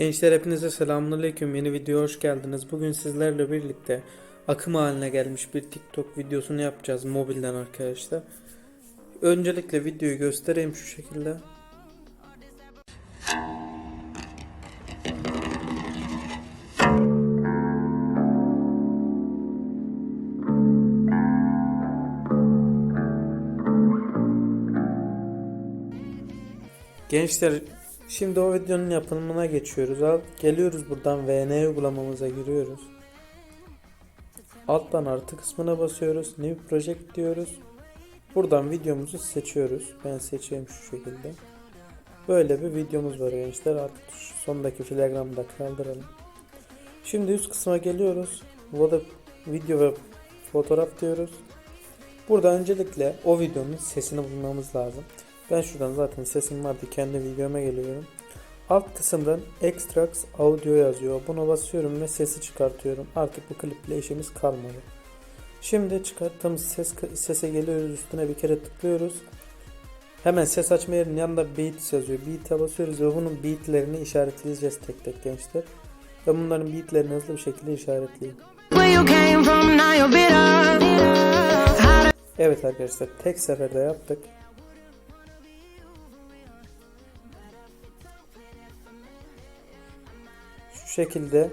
Gençler hepinize selamünaleyküm. Yeni videoya hoş geldiniz. Bugün sizlerle birlikte akım haline gelmiş bir TikTok videosunu yapacağız mobilden arkadaşlar. Öncelikle videoyu göstereyim şu şekilde. Gençler şimdi o videonun yapımına geçiyoruz. Al, geliyoruz buradan VN uygulamamıza giriyoruz. Alttan artı kısmına basıyoruz. New Project diyoruz. Buradan videomuzu seçiyoruz. Ben seçeyim şu şekilde. Böyle bir videomuz var gençler. Artık sondaki flagramı da kaldıralım. Şimdi üst kısma geliyoruz. Burada video ve fotoğraf diyoruz. Burada öncelikle o videonun sesini bulmamız lazım. Ben şuradan zaten sesim vardı kendi videoma geliyorum. Alt kısımdan Extracts Audio yazıyor. Buna basıyorum ve sesi çıkartıyorum. Artık bu kliple işimiz kalmadı. Şimdi çıkarttığımız ses sese geliyoruz üstüne bir kere tıklıyoruz. Hemen ses açma yerinin yanında beat yazıyor. Beat'e basıyoruz ve bunun beatlerini işaretleyeceğiz tek tek gençler. Ben bunların beatlerini hızlı bir şekilde. How Evet arkadaşlar tek seferde yaptık. Şu şekilde.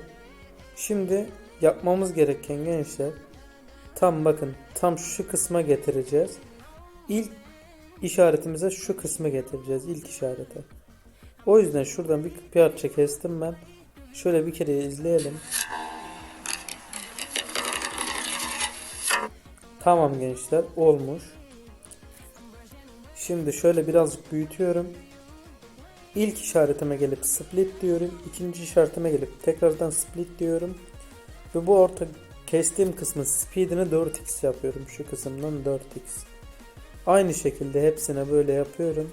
Şimdi yapmamız gereken gençler tam bakın tam şu kısma getireceğiz. İlk işaretimize şu kısmı getireceğiz ilk işarete. O yüzden şuradan bir parça kestim ben. Şöyle bir kere izleyelim. Tamam gençler olmuş. Şimdi şöyle birazcık büyütüyorum. İlk işaretime gelip split diyorum. İkinci işaretime gelip tekrardan split diyorum. Ve bu orta kestiğim kısmın speedini 4x yapıyorum. Şu kısımdan 4x. Aynı şekilde hepsine böyle yapıyorum.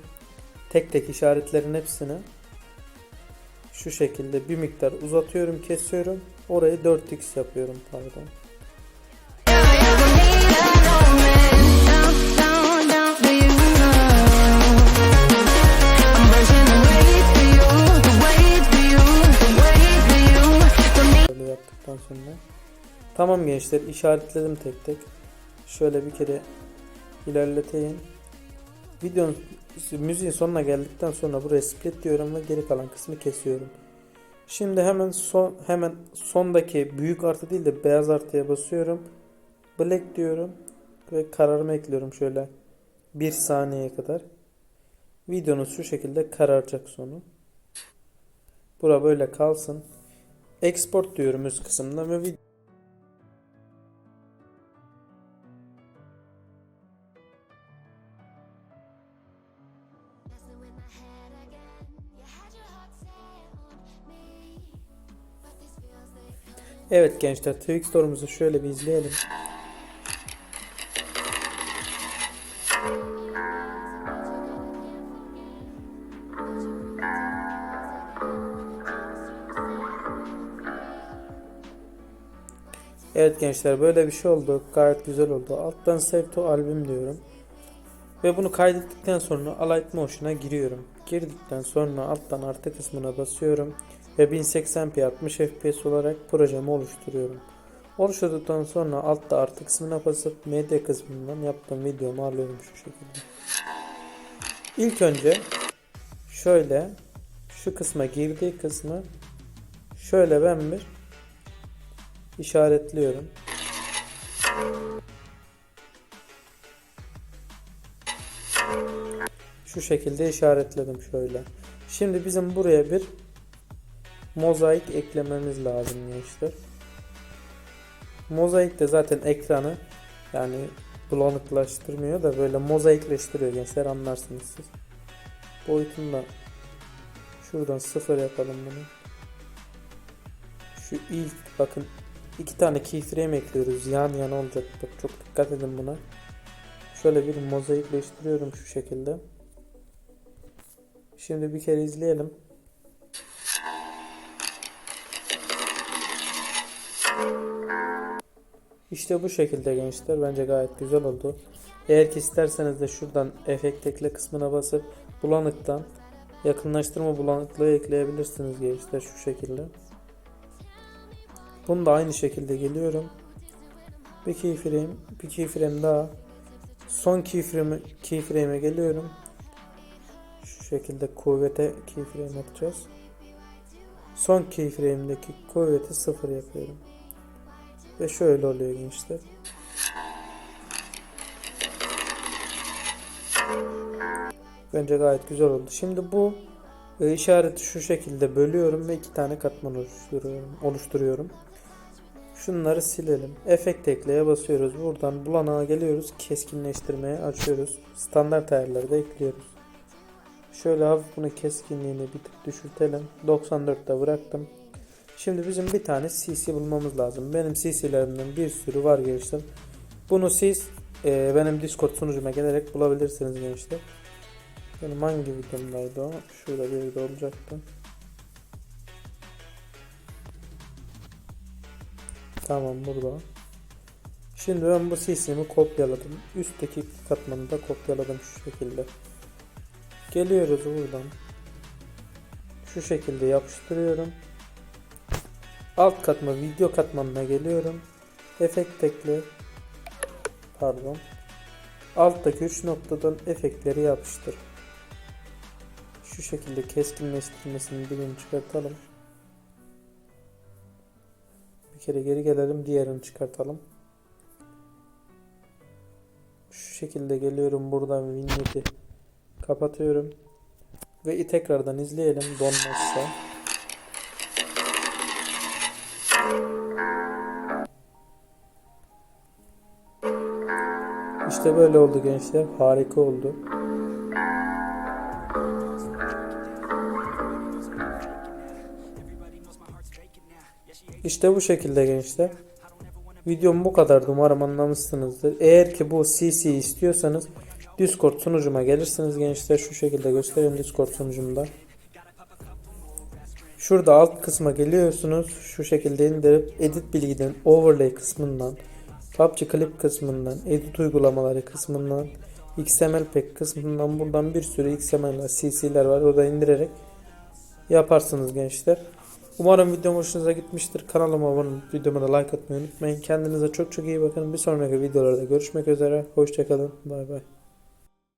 Tek tek işaretlerin hepsine şu şekilde bir miktar uzatıyorum, kesiyorum. Orayı 4x yapıyorum pardon. Tamam gençler işaretledim tek tek. Şöyle bir kere ilerleteyim. Videonun müziğin sonuna geldikten sonra buraya split diyorum ve geri kalan kısmı kesiyorum. Şimdi hemen son hemen sondaki büyük artı değil de beyaz artıya basıyorum. Black diyorum ve kararımı ekliyorum şöyle bir saniyeye kadar. Videonuz şu şekilde kararacak sonu. Bura böyle kalsın. Export diyorum üst kısımda ve vid- Evet gençler TÜİK sorumuzu şöyle bir izleyelim. Evet gençler böyle bir şey oldu. Gayet güzel oldu. Alttan save to albüm diyorum. Ve bunu kaydettikten sonra Alight Motion'a giriyorum. Girdikten sonra alttan artı kısmına basıyorum. Ve 1080p 60 fps olarak projemi oluşturuyorum. Oluşturduktan sonra altta artı kısmına basıp medya kısmından yaptığım videomu alıyorum şu şekilde. İlk önce şöyle şu kısma girdiği kısmı şöyle ben bir işaretliyorum. Şu şekilde işaretledim şöyle. Şimdi bizim buraya bir mozaik eklememiz lazım gençler. Mozaik de zaten ekranı yani bulanıklaştırmıyor da böyle mozaikleştiriyor gençler anlarsınız siz. Boyutunu da şuradan sıfır yapalım bunu. Şu ilk bakın iki tane keyframe ekliyoruz yan yana olacak bak çok dikkat edin buna. Şöyle bir mozaikleştiriyorum şu şekilde. Şimdi bir kere izleyelim. İşte bu şekilde gençler. Bence gayet güzel oldu. Eğer ki isterseniz de şuradan efekt ekle kısmına basıp bulanıktan yakınlaştırma bulanıklığı ekleyebilirsiniz gençler şu şekilde. Bunu da aynı şekilde geliyorum. Bir keyframe, bir keyframe daha. Son keyframe, keyframe'e geliyorum. Şu şekilde kuvvete keyframe atacağız. Son keyframe'deki kuvveti sıfır yapıyorum. Ve şöyle oluyor gençler. Bence gayet güzel oldu. Şimdi bu e, işareti şu şekilde bölüyorum ve iki tane katman oluşturuyorum. oluşturuyorum. Şunları silelim. Efekt ekleye basıyoruz. Buradan bulanağa geliyoruz. Keskinleştirmeye açıyoruz. Standart ayarları da ekliyoruz. Şöyle hafif bunu keskinliğini bir tık düşürtelim. 94'te bıraktım. Şimdi bizim bir tane CC bulmamız lazım. Benim CC'lerimden bir sürü var gençler. Bunu siz e, benim Discord sunucuma gelerek bulabilirsiniz gençler. Benim hangi videomdaydı o? Şurada bir yerde olacaktı. Tamam burada. Şimdi ben bu CC'mi kopyaladım. Üstteki katmanı da kopyaladım şu şekilde. Geliyoruz buradan. Şu şekilde yapıştırıyorum. Alt katma video katmanına geliyorum. Efekt ekle. Pardon. Alttaki 3 noktadan efektleri yapıştır. Şu şekilde keskinleştirmesini birini çıkartalım. Bir kere geri gelelim diğerini çıkartalım. Şu şekilde geliyorum buradan vignet'i kapatıyorum. Ve tekrardan izleyelim donmazsa. İşte böyle oldu gençler. Harika oldu. İşte bu şekilde gençler. Videom bu kadardı. Umarım anlamışsınızdır. Eğer ki bu CC istiyorsanız Discord sunucuma gelirsiniz gençler. Şu şekilde göstereyim Discord sunucumda. Şurada alt kısma geliyorsunuz. Şu şekilde indirip edit bilgiden overlay kısmından PUBG Clip kısmından, edit uygulamaları kısmından, XML pack kısmından buradan bir sürü XML CC'ler var. Orada indirerek yaparsınız gençler. Umarım videom hoşunuza gitmiştir. Kanalıma abone olup videoma da like atmayı unutmayın. Kendinize çok çok iyi bakın. Bir sonraki videolarda görüşmek üzere. Hoşçakalın. Bay bay.